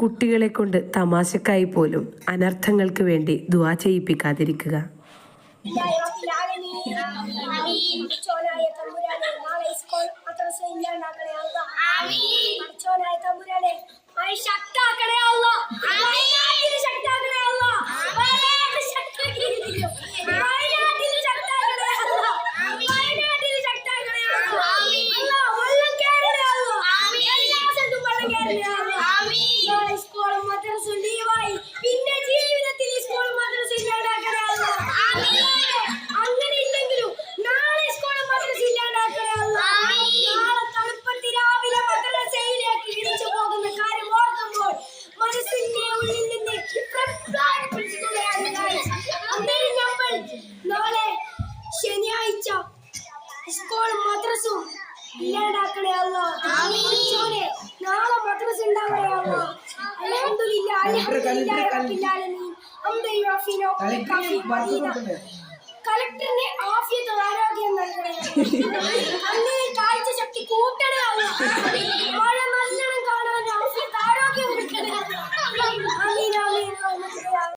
കുട്ടികളെ കൊണ്ട് തമാശക്കായി പോലും അനർത്ഥങ്ങൾക്ക് വേണ്ടി ദുവാ ചെയ്യിപ്പിക്കാതിരിക്കുക. പഠിച്ചോനായ ഉള്ളിൽ നിന്ന്. അന്നേരം നമ്മൾ നാളെ ശനിയാഴ്ച സ്കൂളും മദ്രസും ഇല്ലാണ്ടാക്കണേ അല്ലാ. നാളെ മദ്രസ ഉണ്ടാവണേ അല്ലാ. വയുകാഫി മദീദ. കളക്ടറിന് ആഫിയത്ത് ആരോഗ്യം നൽകണേ അങ്ങനെ കാഴ്ച ശക്തി കൂട്ടണേ അല്ലാ.